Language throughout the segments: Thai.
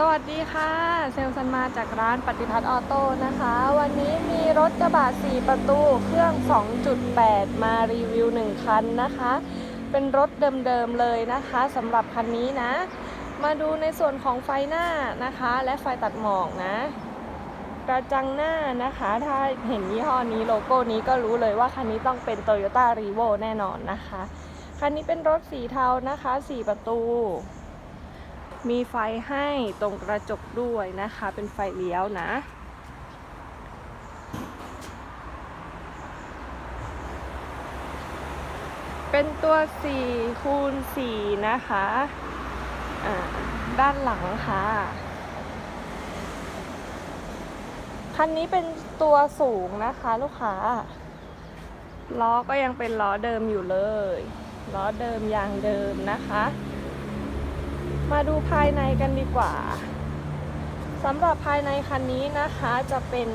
สวัสดีค่ะ เซลซันมาจากร้านปฏิพัฒน์ออโต้นะคะ วันนี้มีรถกระบะ 4 ประตูเครื่อง 2.8 มารีวิว 1 คันนะคะ เป็นรถเดิมๆเลยนะคะสำหรับคันนี้นะ มาดูในส่วนของไฟหน้านะคะ และไฟตัดหมอกนะ กระจังหน้านะคะ ถ้าเห็นยี่ห้อนี้โลโก้นี้ก็รู้เลยว่าคันนี้ต้องเป็น Toyota r e v o แน่นอนนะคะ คันนี้เป็นรถสีเทานะคะ 4 ประตู มีไฟให้ตรงกระจกด้วยนะคะ เป็นไฟเลี้ยวนะ เป็นตัว4คูณ4นะคะอ่าด้านหลังค่ะคันนี้เป็นตัวสูงนะคะลูกค้า ล้อก็ยังเป็นล้อเดิมอยู่เลย ล้อเดิมยางเดิมนะคะ มาดูภายในกันดีกว่าสำหรับภายในคันนี้นะคะจะเป็น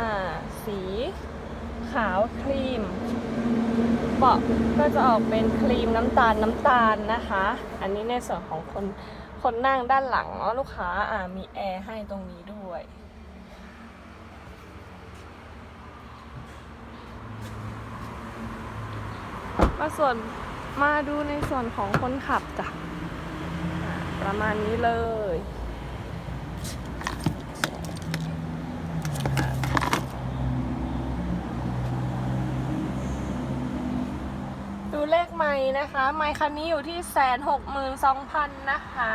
อ่าสีขาวครีมเบาะก็จะออกเป็นครีมน้ำตาลน้ำตาลนะคะ อันนี้ในส่วนของคนคนนั่งด้านหลังเนาะลูกค้าอ่ามีแอร์ให้ตรงนี้ด้วย มาส่วนมาดูในส่วนของคนขับจ้ะ ประมาณนี้เลย ดูเลขไม้นะคะ ไม้คันนี้อยู่ที่แสนหกหมื่นสองพันนะคะ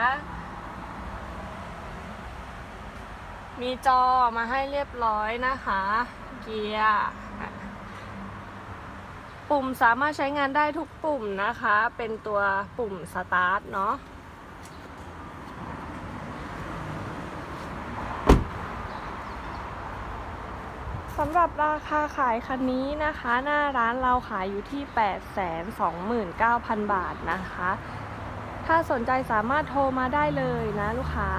มีจอมาให้เรียบร้อยนะคะ เกียร์ปุ่มสามารถใช้งานได้ทุกปุ่มนะคะ เป็นตัวปุ่มสตาร์ทเนาะ สำหรับราคาขายคันนี้นะคะ หน้าร้านเราขายอยู่ที่ 829,000 บาทนะคะ ถ้าสนใจสามารถโทรมาได้เลยนะลูกค้า